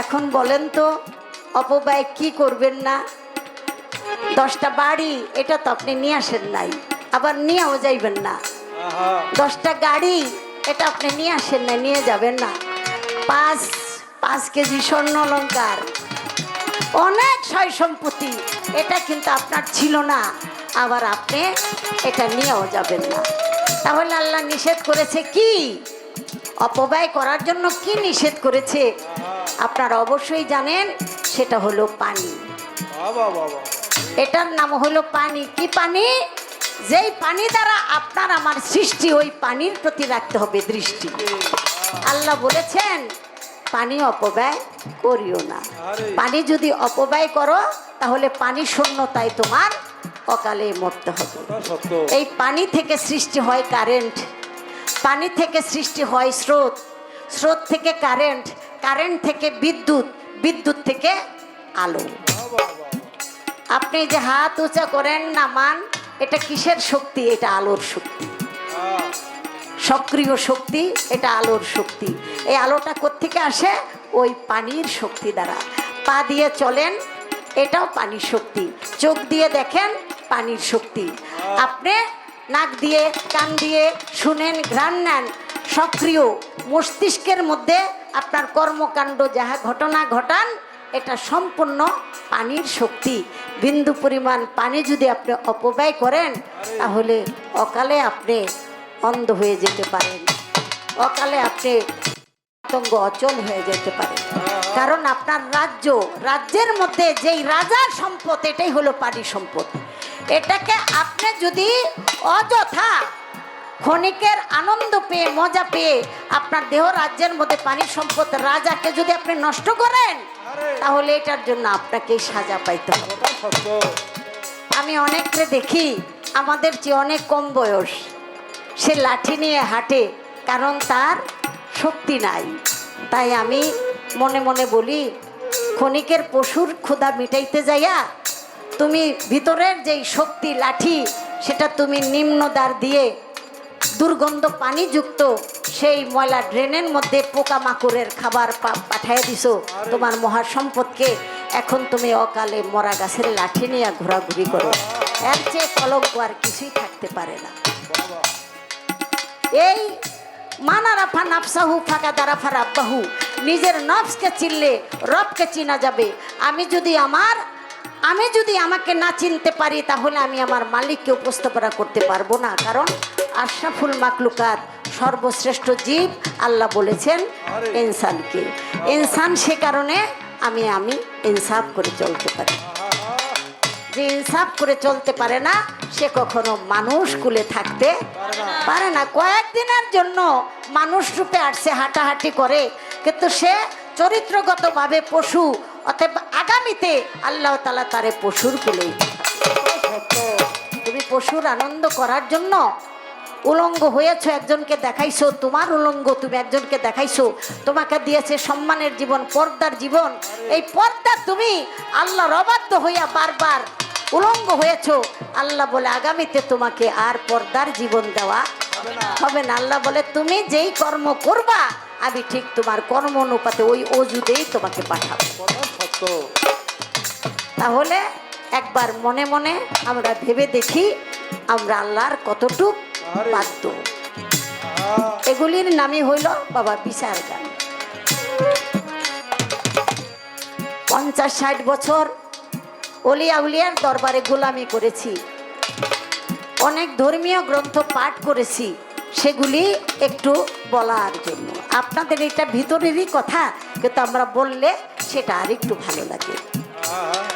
এখন বলেন তো অপব্যয় কি করবেন না? দশটা বাড়ি এটা তো আপনি নিয়ে আসেন নাই আবার নিয়েও যাইবেন না। দশটা গাড়ি এটা আপনি নিয়ে আসেন না নিয়ে যাবেন না। পাঁচ পাঁচ কেজি স্বর্ণ অলঙ্কার অনেক সয় সম্পত্তি এটা কিন্তু আপনার ছিল না আবার আপনি এটা নিয়েও যাবেন না। তাহলে আল্লাহ নিষেধ করেছে কি? অপব্যয় করার জন্য কি নিষেধ করেছে? আপনারা অবশ্যই জানেন সেটা হলো পানি। এটার নাম হলো পানি। কি পানি? যেই পানি দ্বারা আপনার আমার সৃষ্টি ওই পানির প্রতি রাখতে হবে দৃষ্টি। আল্লাহ বলেছেন পানি অপব্যয় করিও না। পানি যদি অপব্যয় করো তাহলে পানি শূন্যতায় তোমার অকালে মরতে হবে। এই পানি থেকে সৃষ্টি হয় কারেন্ট। পানি থেকে সৃষ্টি হয় স্রোত। স্রোত থেকে কারেন্ট। কারেন্ট থেকে বিদ্যুৎ বিদ্যুৎ থেকে আলো। আপনি যে হাত উঁচা করেন নামান এটা কিসের শক্তি? এটা আলোর শক্তি। সক্রিয় শক্তি, এটা আলোর শক্তি। এই আলোটা কোত্থেকে আসে? ওই পানির শক্তি দ্বারা। পা দিয়ে চলেন, এটাও পানির শক্তি। চোখ দিয়ে দেখেন, পানির শক্তি। আপনি নাক দিয়ে, কান দিয়ে শুনেন, ঘ্রাণ নেন, সক্রিয় মস্তিষ্কের মধ্যে আপনার কর্মকাণ্ড যাহা ঘটনা ঘটান, এটা সম্পূর্ণ পানির শক্তি। বিন্দু পরিমাণ পানি যদি আপনি অপব্যয় করেন, তাহলে অকালে আপনি অন্ধ হয়ে যেতে পারেন। অকালে আপনি আতঙ্ক অচল হয়ে যেতে পারে কারণ আপনার রাজ্য, রাজ্যের মধ্যে যেই রাজার সম্পদ, এটাই হলো পানি সম্পদ। এটাকে আপনি যদি অযথা ক্ষণিকের আনন্দ পেয়ে মজা পেয়ে আপনার দেহ রাজ্যের মধ্যে পানি সম্পদ রাজাকে যদি আপনি নষ্ট করেন তাহলে এটার জন্য আপনাকে সাজা পাইতে হবে। আমি অনেককে দেখি আমাদের চেয়ে অনেক কম বয়স। সে লাঠি নিয়ে হাঁটে কারণ তার শক্তি নাই। তাই আমি মনে মনে বলি ক্ষণিকের পশুর ক্ষুধা মিটাইতে যাইয়া তুমি ভিতরের যেই শক্তি লাঠি সেটা তুমি নিম্ন দ্বার দিয়ে দুর্গন্ধ পানিযুক্ত সেই ময়লা ড্রেনের মধ্যে পোকামাকড়ের খাবার পা- পাঠাইয়া দিছো। তোমার মহাসম্পদকে এখন তুমি অকালে মরা গাছের লাঠি নিয়ে ঘোরাঘুরি করো। এর চেয়ে কলঙ্ক আর কিছুই থাকতে পারে না। এই মানারাফা নাফসাহু ফাঁকা দারাফা রাব্বাহু নিজের নফসকে চিনলে রবকে চিনা যাবে। আমি যদি আমার আমি যদি আমাকে না চিনতে পারি তাহলে আমি আমার মালিককে উপস্থাপনা করতে পারব না। কারণ আশরাফুল মাকলুকাত সর্বশ্রেষ্ঠ জীব আল্লাহ বলেছেন ইনসানকে। ইনসান সে কারণে আমি আমি ইনসাফ করে চলতে পারি। যে ইনসাফ করে চলতে পারে না সে কখনো মানুষ কুলে থাকতে পারে না। কয়েকদিনের জন্য মানুষ রূপে আসছে হাঁটাহাঁটি করে। কিন্তু সে চরিত্রগতভাবে পশু অতএব আগামীতে আল্লাহ তালা তারে পশুর কুলেই তুমি পশুর আনন্দ করার জন্য উলঙ্গ হয়েছ, একজনকে দেখাইছো, তোমার উলঙ্গ তুমি একজনকে দেখাইছো, তোমাকে দিয়েছে সম্মানের জীবন, পর্দার জীবন। এই পর্দা তুমি আল্লাহ অবাধ্য হইয়া বারবার উলঙ্গ হয়েছো। আল্লাহ বলে, আগামীতে তোমাকে আর পর্দার জীবন দেওয়া হবে না। আল্লাহ বলে, তুমি যেই কর্ম করবা, আমি ঠিক তোমার কর্ম অনুপাতে ওই অজুদেই তোমাকে পাঠাবো। তাহলে একবার মনে মনে আমরা ভেবে দেখি আমরা আল্লাহর কতটুক। বাধ্য। এগুলির নামই হইল বাবা বিচার গান পঞ্চাশ ষাট বছর অলিয়া উলিয়ার দরবারে গোলামি করেছি। অনেক ধর্মীয় গ্রন্থ পাঠ করেছি। সেগুলি একটু বলার জন্য। আপনাদের এটা ভিতরেরই কথা কিন্তু আমরা বললে সেটা আর একটু ভালো লাগে। আহা